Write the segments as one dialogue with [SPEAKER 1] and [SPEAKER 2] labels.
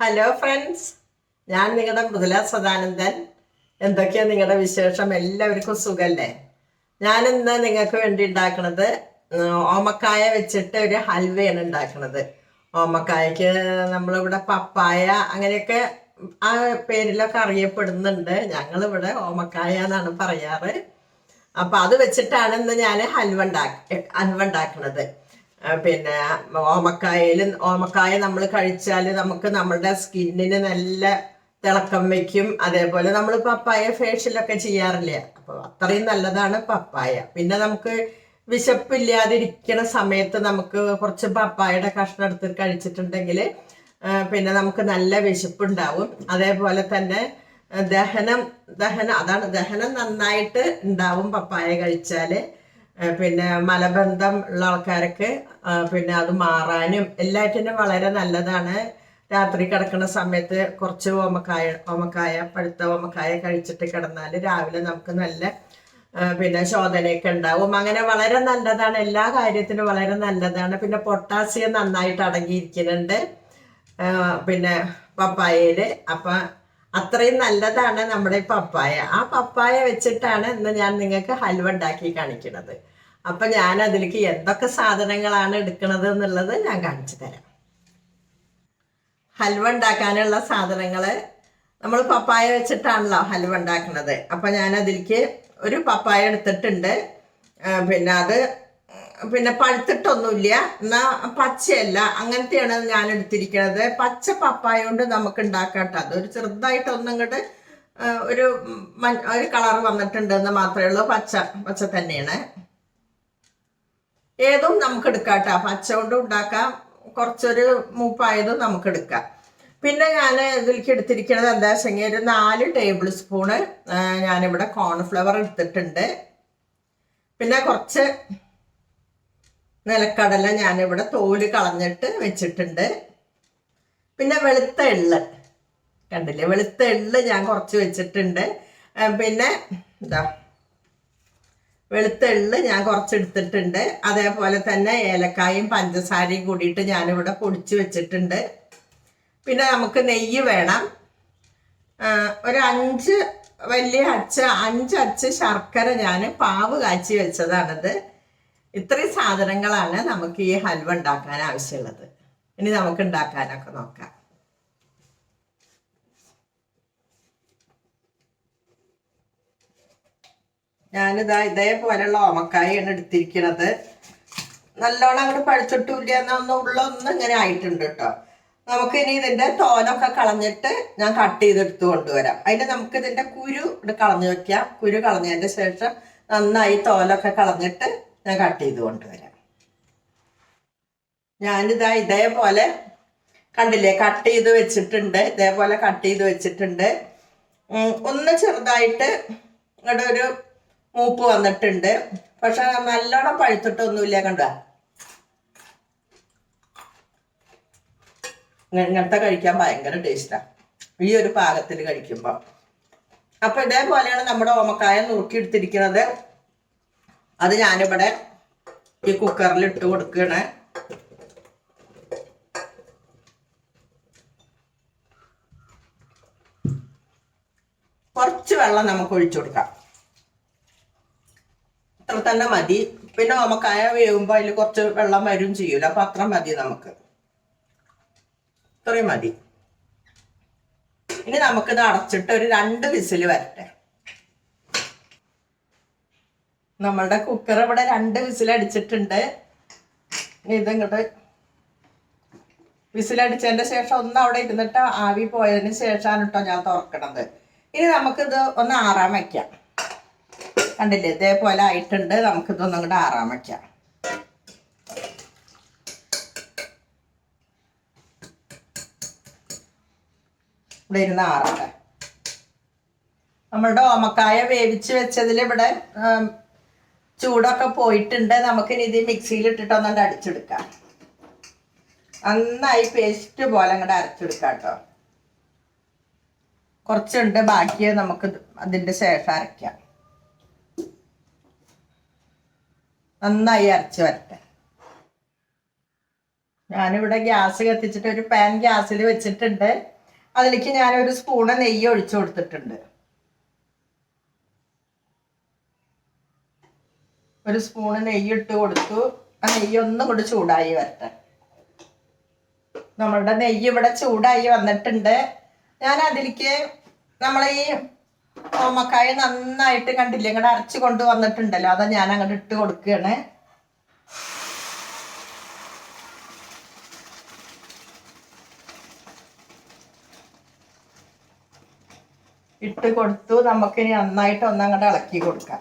[SPEAKER 1] Hello friends ഞാൻ നിങ്ങളുടെ മൃദുല സദാനന്ദൻ. എന്തൊക്കെയാ നിങ്ങളുടെ വിശേഷം? എല്ലാവർക്കും സുഖല്ലേ? ഞാൻ ഇന്ന് നിങ്ങൾക്ക് വേണ്ടി ഉണ്ടാക്കുന്നത് ഓമക്കായ വെച്ചിട്ട് ഒരു ഹൽവയാണ് ഉണ്ടാക്കുന്നത് ഓമക്കായക്ക് നമ്മളിവിടെ പപ്പായ അങ്ങനെയൊക്കെ ആ പേരിലൊക്കെ അറിയപ്പെടുന്നുണ്ട്. ഞങ്ങളിവിടെ ഓമക്കായ എന്നാണ് പറയാറ്. അപ്പൊ അത് വെച്ചിട്ടാണ് ഇന്ന് ഞാൻ ഹൽവ ഉണ്ടാക്കി ഹൽവ ഉണ്ടാക്കുന്നത് പിന്നെ ഓമക്കായയിൽ ഓമക്കായ നമ്മൾ കഴിച്ചാൽ നമുക്ക് നമ്മുടെ സ്കിന്നിന് നല്ല തിളക്കം വയ്ക്കും. അതേപോലെ നമ്മൾ പപ്പായ ഫേഷ്യലൊക്കെ ചെയ്യാറില്ല? അപ്പോൾ അത്രയും നല്ലതാണ് പപ്പായ. പിന്നെ നമുക്ക് വിശപ്പില്ലാതിരിക്കുന്ന സമയത്ത് നമുക്ക് കുറച്ച് പപ്പായയുടെ കഷ്ണം എടുത്ത് കഴിച്ചിട്ടുണ്ടെങ്കിൽ പിന്നെ നമുക്ക് നല്ല വിശപ്പുണ്ടാവും. അതേപോലെ തന്നെ ദഹനം ദഹനം അതാണ് ദഹനം നന്നായിട്ട് ഉണ്ടാവും പപ്പായ കഴിച്ചാൽ പിന്നെ മലബന്ധം ഉള്ള ആൾക്കാർക്ക് പിന്നെ അത് മാറാനും എല്ലാറ്റിനും വളരെ നല്ലതാണ്. രാത്രി കിടക്കുന്ന സമയത്ത് കുറച്ച് ഓമക്കായ ഓമക്കായ പഴുത്ത ഓമക്കായ കഴിച്ചിട്ട് കിടന്നാൽ രാവിലെ നമുക്ക് നല്ല പിന്നെ ശോധനയൊക്കെ ഉണ്ടാവും. അങ്ങനെ വളരെ നല്ലതാണ്. എല്ലാ കാര്യത്തിനും വളരെ നല്ലതാണ്. പിന്നെ പൊട്ടാസ്യം നന്നായിട്ട് അടങ്ങിയിരിക്കുന്നുണ്ട്. പിന്നെ പപ്പായയിൽ അപ്പം അത്രയും നല്ലതാണ് നമ്മുടെ പപ്പായ. ആ പപ്പായ വെച്ചിട്ടാണ് ഇന്ന് ഞാൻ നിങ്ങൾക്ക് ഹൽവ ഉണ്ടാക്കി കാണിക്കുന്നത് അപ്പൊ ഞാൻ അതിലേക്ക് എന്തൊക്കെ സാധനങ്ങളാണ് എടുക്കുന്നത് എന്നുള്ളത് ഞാൻ കാണിച്ചു തരാം. ഹൽവ ഉണ്ടാക്കാനുള്ള സാധനങ്ങൾ നമ്മൾ പപ്പായ വെച്ചിട്ടാണല്ലോ ഹൽവ ഉണ്ടാക്കുന്നത് അപ്പൊ ഞാൻ അതിലേക്ക് ഒരു പപ്പായ എടുത്തിട്ടുണ്ട്. പിന്നെ അത് പിന്നെ പഴുത്തിട്ടൊന്നുമില്ല. എന്നാ പച്ചയല്ല അങ്ങനത്തെയാണ് ഞാൻ എടുത്തിരിക്കുന്നത് പച്ച പപ്പായ കൊണ്ട് നമുക്ക് ഉണ്ടാക്കാട്ടോ. അതൊരു ചെറുതായിട്ട് ഇങ്ങോട്ട് ഒരു ഒരു കളർ വന്നിട്ടുണ്ട് എന്ന് മാത്രമേ ഉള്ളൂ. പച്ച പച്ച തന്നെയാണ്. ഏതും നമുക്ക് എടുക്കാം കേട്ടോ പച്ച കൊണ്ട് ഉണ്ടാക്കാം. കുറച്ചൊരു മൂപ്പായതും നമുക്ക് എടുക്കാം. പിന്നെ ഞാൻ ഇതിലേക്ക് എടുത്തിരിക്കുന്നത് എന്താ വെച്ചെങ്കിൽ ഒരു നാല് ടേബിൾ സ്പൂണ് ഞാനിവിടെ കോൺഫ്ലവർ എടുത്തിട്ടുണ്ട്. പിന്നെ കുറച്ച് നിലക്കടല ഞാനിവിടെ തോൽ കളഞ്ഞിട്ട് വെച്ചിട്ടുണ്ട്. പിന്നെ വെളുത്ത എള്ള്. കണ്ടില്ലേ? വെളുത്ത എള്ള് ഞാൻ കുറച്ച് വെച്ചിട്ടുണ്ട്. പിന്നെ എന്താ വെളുത്ത എള്ള് ഞാൻ കുറച്ചെടുത്തിട്ടുണ്ട്. അതേപോലെ തന്നെ ഏലക്കായും പഞ്ചസാരയും കൂടിയിട്ട് ഞാനിവിടെ പൊടിച്ച് വെച്ചിട്ടുണ്ട്. പിന്നെ നമുക്ക് നെയ്യ് വേണം. ഒരു അഞ്ച് വലിയ അച്ച അഞ്ച് അച്ച് ശർക്കര ഞാൻ പാവ് കാച്ചി വെച്ചതാണത്. ഇത്രയും സാധനങ്ങളാണ് നമുക്ക് ഈ ഹൽവ ഉണ്ടാക്കാൻ ആവശ്യമുള്ളത്. ഇനി നമുക്ക് ഉണ്ടാക്കാനൊക്കെ നോക്കാം. ഞാനിതാ ഇതേപോലെയുള്ള ഓമക്കായാണ് എടുത്തിരിക്കണത്. നല്ലോണം അങ്ങോട്ട് പഴുത്തിട്ടില്ല എന്നൊന്നും ഉള്ളൊന്നും ഇങ്ങനെ ആയിട്ടുണ്ട് കേട്ടോ നമുക്ക് ഇനി ഇതിന്റെ തോലൊക്കെ കളഞ്ഞിട്ട് ഞാൻ കട്ട് ചെയ്തെടുത്ത് കൊണ്ടുവരാം. അതിന് നമുക്ക് ഇതിന്റെ കുരു ഇവിടെ കളഞ്ഞു വെക്കാം. കുരു കളഞ്ഞതിന്റെ ശേഷം നന്നായി തോലൊക്കെ കളഞ്ഞിട്ട് ഞാൻ കട്ട് ചെയ്ത് കൊണ്ടുവരാം. ഞാനിതാ ഇതേപോലെ കണ്ടില്ലേ കട്ട് ചെയ്ത് വെച്ചിട്ടുണ്ട്. ഇതേപോലെ കട്ട് ചെയ്ത് വെച്ചിട്ടുണ്ട്. ഒന്ന് ചെറുതായിട്ട് ഇവിടെ ഒരു മൂപ്പ് വന്നിട്ടുണ്ട്. പക്ഷെ നല്ലോണം പഴുത്തിട്ടൊന്നുമില്ല കണ്ട? ഇങ്ങനത്തെ കഴിക്കാൻ ഭയങ്കര ടേസ്റ്റാണ് ഈ ഒരു പാകത്തിൽ കഴിക്കുമ്പോൾ അപ്പൊ ഇതേപോലെയാണ് നമ്മുടെ ഓമക്കായ നുറുക്കിയെടുത്തിരിക്കുന്നത് അത് ഞാനിവിടെ ഈ കുക്കറിൽ ഇട്ട് കൊടുക്കുകയാണ്. കുറച്ച് വെള്ളം നമുക്ക് ഒഴിച്ചു കൊടുക്കാം. അത്ര തന്നെ മതി. പിന്നെ ഓമക്കായ വേവുമ്പോൾ അതിൽ കുറച്ച് വെള്ളം വരും ചെയ്യൂല. അപ്പൊ അത്ര മതി നമുക്ക്. ഇത്രയും മതി. ഇനി നമുക്കിത് അടച്ചിട്ട് ഒരു രണ്ട് വിസിൽ വരട്ടെ. നമ്മളുടെ കുക്കർ ഇവിടെ രണ്ട് വിസിൽ അടിച്ചിട്ടുണ്ട്. ഇനി ഇതിങ്ങോട്ട് വിസിലടിച്ചതിന്റെ ശേഷം ഒന്ന് അവിടെ ഇരുന്നിട്ട് ആവി പോയതിന് ശേഷമാണ് കേട്ടോ ഞാൻ തുറക്കണത്. ഇനി നമുക്കിത് ഒന്ന് ആറാൻ വയ്ക്കാം കണ്ടില്ലേ? ഇതേപോലെ ആയിട്ടുണ്ട്. നമുക്കിതൊന്നും കൂടെ ആറാൻ വയ്ക്കാം ഇവിടെ ഇരുന്ന് ആറട്ടെ. നമ്മളുടെ ഓമക്കായ വേവിച്ച് വെച്ചതിൽ ഇവിടെ ചൂടൊക്കെ പോയിട്ടുണ്ട്. നമുക്കിനി ഇത് മിക്സിയിൽ ഇട്ടിട്ട് ഒന്നുകൊണ്ട് അടിച്ചെടുക്കാം. നന്നായി പേസ്റ്റ് പോലെ അങ്ങോട്ട് അരച്ചെടുക്കാം കേട്ടോ. കുറച്ചുണ്ട്. ബാക്കിയെ നമുക്ക് അതിന്റെ ശേഷം അരയ്ക്കാം. നന്നായി അരച്ച് വരട്ടെ. ഞാനിവിടെ ഗ്യാസ് കത്തിച്ചിട്ട് ഒരു പാൻ ഗ്യാസിൽ വെച്ചിട്ടുണ്ട്. അതിലേക്ക് ഞാനൊരു സ്പൂണ് നെയ്യ് ഒഴിച്ചു കൊടുത്തിട്ടുണ്ട്. ഒരു സ്പൂണ് നെയ്യ് ഇട്ട് കൊടുത്തു. ആ നെയ്യ് ഒന്നും കൂടി ചൂടായി വരട്ടെ. നമ്മളുടെ നെയ്യ് ഇവിടെ ചൂടായി വന്നിട്ടുണ്ട്. ഞാൻ അതിലേക്ക് നമ്മൾ ഈ ഓമക്കായ നന്നായിട്ട് കണ്ടില്ല? ഇങ്ങോട്ട് അരച്ച് കൊണ്ട് വന്നിട്ടുണ്ടല്ലോ അതാ ഞാൻ അങ്ങോട്ട് ഇട്ട് കൊടുക്കുകയാണ് ഇട്ട് കൊടുത്തു. നമുക്കിനി നന്നായിട്ട് ഒന്ന് ഒന്നങ്ങോട്ട് ഇളക്കി കൊടുക്കാം.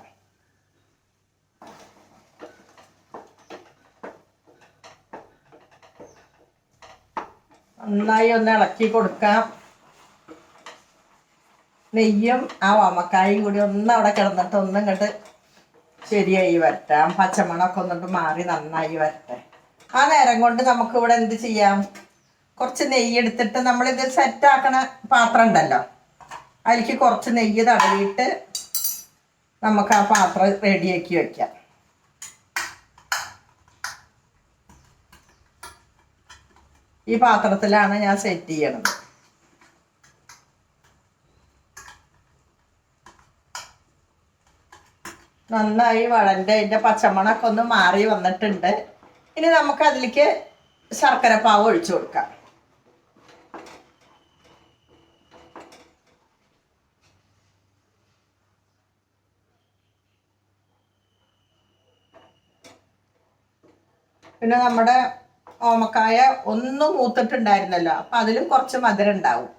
[SPEAKER 1] നന്നായി ഒന്ന് ഇളക്കി കൊടുക്കാം. നെയ്യും ആ ഓമക്കായും കൂടി ഒന്ന് അവിടെ കിടന്നിട്ട് ഒന്നും ഇങ്ങോട്ട് ശരിയായി വരട്ടെ. ആ പച്ചമണമൊക്കെ ഒന്നിട്ട് മാറി നന്നായി വരട്ടെ. ആ നേരം കൊണ്ട് നമുക്ക് ഇവിടെ എന്ത് ചെയ്യാം? കുറച്ച് നെയ്യ് എടുത്തിട്ട് നമ്മളിത് സെറ്റാക്കണ പാത്രം ഉണ്ടല്ലോ. അതിലേക്ക് കുറച്ച് നെയ്യ് തടവിയിട്ട് നമുക്ക് ആ പാത്രം റെഡിയാക്കി വെക്കാം. ഈ പാത്രത്തിലാണ് ഞാൻ സെറ്റ് ചെയ്യണത്. നന്നായി വളന്റെ അതിന്റെ പച്ചമണമൊക്കെ ഒന്ന് മാറി വന്നിട്ടുണ്ട്. ഇനി നമുക്ക് അതിലേക്ക് ശർക്കര പാവ് ഒഴിച്ചു കൊടുക്കാം. പിന്നെ നമ്മുടെ ഓമക്കായ ഒന്നും മൂത്തിട്ടുണ്ടായിരുന്നല്ലോ. അപ്പം അതിലും കുറച്ച് മധുരം ഉണ്ടാവും.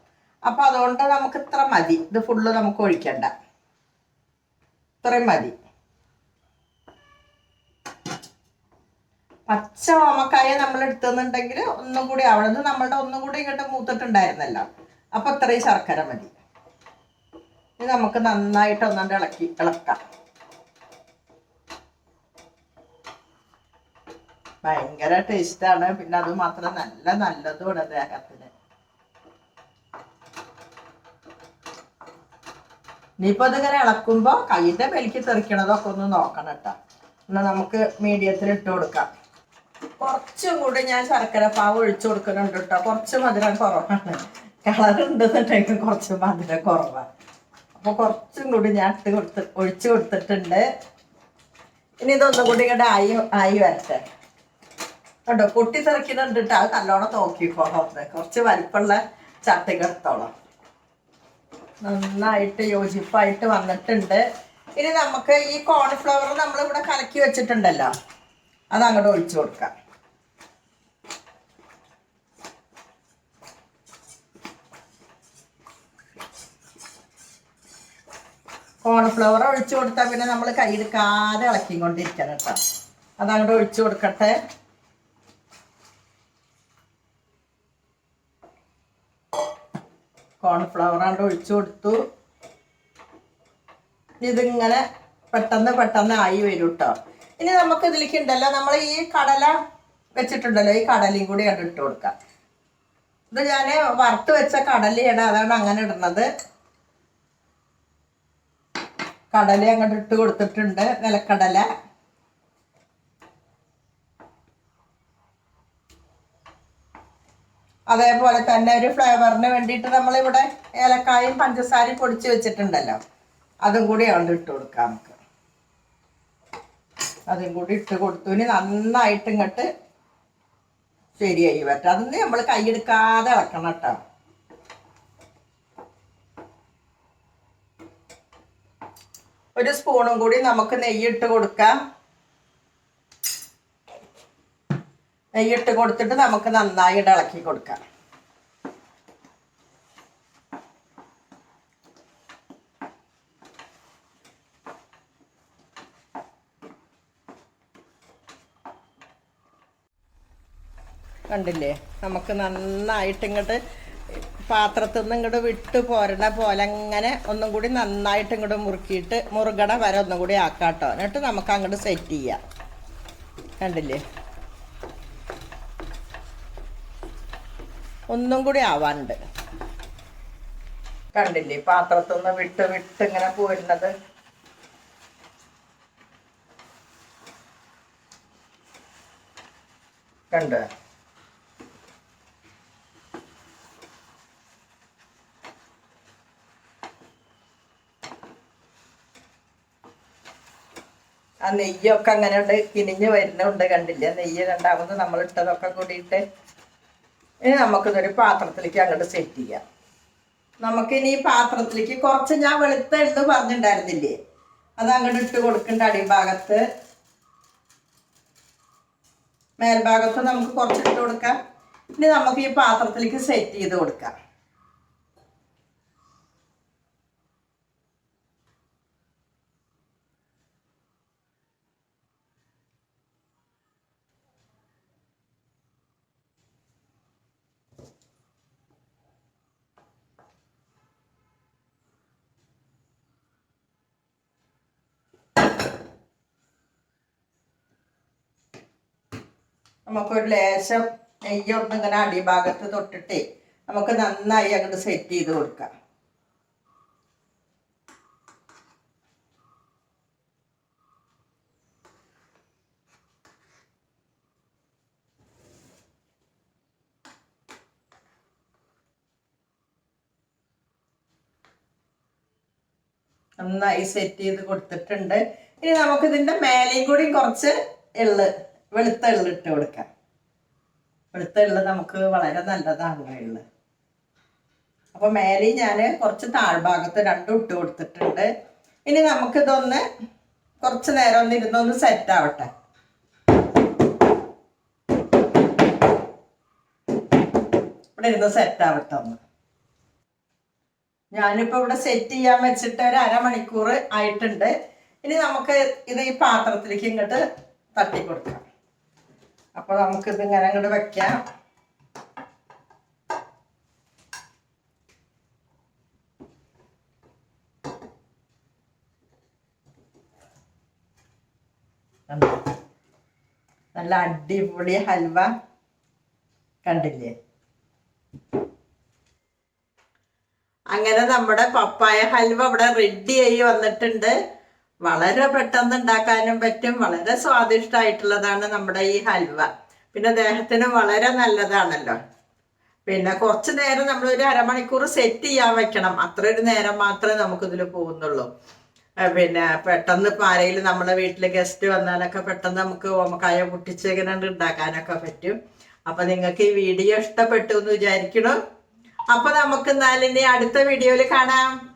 [SPEAKER 1] അപ്പം അതുകൊണ്ട് നമുക്ക് ഇത്ര മതി. ഇത് ഫുള്ള് നമുക്ക് ഒഴിക്കണ്ട. ഇത്രയും മതി. പച്ച ഓമക്കായ നമ്മൾ എടുത്തുന്നുണ്ടെങ്കിൽ ഒന്നും കൂടി അവിടെ നിന്ന് നമ്മളുടെ ഒന്നും കൂടി ഇങ്ങോട്ട് മൂത്തിട്ടുണ്ടായിരുന്നല്ലോ. അപ്പൊ ഇത്രയും ശർക്കര മതി. ഇത് നമുക്ക് നന്നായിട്ട് ഒന്നാണ്ട് ഇളക്കി ഇളക്കാം. ഭയങ്കര ടേസ്റ്റാണ് പിന്നെ അത് മാത്രം നല്ല നല്ലതുമാണ് ദേഹത്തിന് ഇനിയിപ്പോ ഇതിങ്ങനെ ഇളക്കുമ്പോ കൈയുടെ വലിക്ക് തെറിക്കണതൊക്കെ ഒന്ന് നോക്കണം കേട്ടോ. എന്നാ നമുക്ക് മീഡിയത്തിൽ ഇട്ട് കൊടുക്കാം. കുറച്ചും കൂടി ഞാൻ ശർക്കര പാവ് ഒഴിച്ചു കൊടുക്കുന്നുണ്ട് കേട്ടോ. കുറച്ച് മധുരം കുറവാണ്. കളർ ഉണ്ടെന്നുണ്ടെങ്കിൽ കുറച്ച് മധുരം കുറവാണ് അപ്പൊ കുറച്ചും കൂടി ഞാൻ ഇട്ട് കൊടുത്ത് ഒഴിച്ചു കൊടുത്തിട്ടുണ്ട്. ഇനി ഇതൊന്നും കൂടി ഇങ്ങോട്ട് ആയി ആയി വരട്ടെ. കണ്ടോ പൊട്ടിത്തെറിക്കുന്നുണ്ട് കേട്ടോ. അത് നല്ലോണം നോക്കിക്കോളാം ഒന്ന്. കുറച്ച് വലിപ്പമുള്ള ചട്ടിക എടുത്തോളാം. നന്നായിട്ട് യോജിപ്പായിട്ട് വന്നിട്ടുണ്ട്. ഇനി നമുക്ക് ഈ കോൺഫ്ലവർ നമ്മളിവിടെ കലക്കി വെച്ചിട്ടുണ്ടല്ലോ. അത് അങ്ങോട്ട് ഒഴിച്ചു കൊടുക്കാം. കോൺഫ്ലവർ ഒഴിച്ചു കൊടുത്താൽ പിന്നെ നമ്മൾ കൈയെടുക്കാതെ ഇളക്കിക്കൊണ്ടിരിക്കണം കേട്ടോ. അതങ്ങോട്ട് ഒഴിച്ചു കൊടുക്കട്ടെ. കോൺഫ്ലവർ അങ്ങോട്ട് ഒഴിച്ചു കൊടുത്തു. ഇതിങ്ങനെ പെട്ടെന്ന് പെട്ടെന്ന് ആയി വരും കേട്ടോ. ഇനി നമുക്ക് ഇതിലേക്ക് ഉണ്ടല്ലോ നമ്മൾ ഈ കടല വെച്ചിട്ടുണ്ടല്ലോ ഈ കടലയും കൂടി അങ്ങോട്ട് ഇട്ട് കൊടുക്കാം. ഇത് ഞാൻ വറുത്ത് വെച്ച കടലയാണ് അതാണ് അങ്ങനെ ഇടുന്നത്. കടല അങ്ങോട്ട് ഇട്ട് കൊടുത്തിട്ടുണ്ട് നിലക്കടല. അതേപോലെ തന്നെ ഒരു ഫ്ലേവറിന് വേണ്ടിയിട്ട് നമ്മളിവിടെ ഏലക്കായും പഞ്ചസാരയും പൊടിച്ച് വെച്ചിട്ടുണ്ടല്ലോ. അതും കൂടി അതുകൊണ്ട് ഇട്ട് കൊടുക്കാം നമുക്ക്. അതും കൂടി ഇട്ട് കൊടുത്തു. ഇനി നന്നായിട്ട് ഇങ്ങോട്ട് ശരിയായി പറ്റും അതൊന്നും നമ്മൾ കൈയെടുക്കാതെ ഇളക്കണം കേട്ടോ. ഒരു സ്പൂണും കൂടി നമുക്ക് നെയ്യിട്ട് കൊടുക്കാം. നെയ്യിട്ട് കൊടുത്തിട്ട് നമുക്ക് നന്നായി ഇളക്കി കൊടുക്കാം. കണ്ടില്ലേ? നമുക്ക് നന്നായിട്ട് ഇങ്ങോട്ട് പാത്രത്തിൽ നിന്ന് ഇങ്ങോട്ട് വിട്ട് പോരണ പോലെ അങ്ങനെ ഒന്നും കൂടി നന്നായിട്ട് ഇങ്ങോട്ട് മുറുക്കിയിട്ട് മുറുകട വരെ ഒന്നും കൂടി ആക്കാട്ടോ. എന്നിട്ട് നമുക്ക് അങ്ങോട്ട് സെറ്റ് ചെയ്യാം. കണ്ടില്ലേ? ഒന്നും കൂടി ആവാനുണ്ട്. കണ്ടില്ലേ? പാത്രത്തിൽ നിന്ന് വിട്ട് വിട്ട് ഇങ്ങനെ പോരുന്നത്. കണ്ടോ? ആ നെയ്യൊക്കെ അങ്ങനെ ഉണ്ട് കിനിഞ്ഞ് വരുന്നുണ്ട് കണ്ടില്ല? നെയ്യ് രണ്ടാമത് നമ്മൾ ഇട്ടതൊക്കെ കൂടിയിട്ട് ഇനി നമുക്കിതൊരു പാത്രത്തിലേക്ക് അങ്ങോട്ട് സെറ്റ് ചെയ്യാം. നമുക്കിനി ഈ പാത്രത്തിലേക്ക് കുറച്ച് ഞാൻ വെളുത്ത എണ്ണ പറഞ്ഞിട്ടുണ്ടായിരുന്നില്ലേ? അത് അങ്ങോട്ട് ഇട്ട് കൊടുക്കേണ്ട അടിഭാഗത്ത്. മേൽഭാഗത്ത് നമുക്ക് കുറച്ച് ഇട്ട് കൊടുക്കാം. ഇനി നമുക്ക് ഈ പാത്രത്തിലേക്ക് സെറ്റ് ചെയ്ത് കൊടുക്കാം. നമുക്കൊരു ലേശം നെയ്യൊന്ന് ഇങ്ങനെ അടിഭാഗത്ത് തൊട്ടിട്ട് നമുക്ക് നന്നായി അങ്ങോട്ട് സെറ്റ് ചെയ്ത് കൊടുക്കാം. നന്നായി സെറ്റ് ചെയ്ത് കൊടുത്തിട്ടുണ്ട്. ഇനി നമുക്ക് ഇതിന്റെ മേലെയും കൂടി കുറച്ച് എള്ള് വെളുത്ത എള്ള് ഇട്ട് കൊടുക്കാം. വെളുത്ത എള്ള് നമുക്ക് വളരെ നല്ലതാണ് എള്ള്. അപ്പൊ മേലെയും ഞാൻ കുറച്ച് താഴ്ഭാഗത്ത് രണ്ടും ഇട്ട് കൊടുത്തിട്ടുണ്ട്. ഇനി നമുക്കിതൊന്ന് കുറച്ച് നേരം ഒന്ന് ഇരുന്നൊന്ന് സെറ്റ് ആവട്ടെ. ഇവിടെ ഇരുന്ന് സെറ്റ് ആവട്ടെ ഒന്ന്. ഞാനിപ്പോ ഇവിടെ സെറ്റ് ചെയ്യാൻ വെച്ചിട്ട് ഒരു അരമണിക്കൂർ ആയിട്ടുണ്ട്. ഇനി നമുക്ക് ഇത് ഈ പാത്രത്തിലേക്ക് ഇങ്ങോട്ട് തട്ടി കൊടുക്കാം അപ്പൊ നമുക്ക് ഇത് ഇങ്ങനെ അങ്ങോട്ട് വെക്കാം. നല്ല അടിപൊളി ഹൽവ കണ്ടില്ലേ? അങ്ങനെ നമ്മുടെ പപ്പായ ഹൽവ ഇവിടെ റെഡി ആയി വന്നിട്ടുണ്ട്. വളരെ പെട്ടെന്ന് ഉണ്ടാക്കാനും പറ്റും. വളരെ സ്വാദിഷ്ടമായിട്ടുള്ളതാണ് നമ്മുടെ ഈ ഹൽവ. പിന്നെ ദേഹത്തിന് വളരെ നല്ലതാണല്ലോ. പിന്നെ കുറച്ച് നേരം നമ്മൾ ഒരു അരമണിക്കൂർ സെറ്റ് ചെയ്യാൻ വെക്കണം. അത്ര ഒരു നേരം മാത്രമേ നമുക്കിതിൽ പോകുന്നുള്ളൂ. പിന്നെ പെട്ടെന്ന് ഇപ്പം ആരെങ്കിലും നമ്മളെ വീട്ടിൽ ഗസ്റ്റ് വന്നാലൊക്കെ പെട്ടെന്ന് നമുക്ക് ഓമക്കായ പൊട്ടിച്ച് ഉണ്ടാക്കാനൊക്കെ പറ്റും. അപ്പൊ നിങ്ങൾക്ക് ഈ വീഡിയോ ഇഷ്ടപ്പെട്ടു എന്ന് വിചാരിക്കണം അപ്പൊ നമുക്ക് എന്നാലിനി അടുത്ത വീഡിയോയിൽ കാണാം.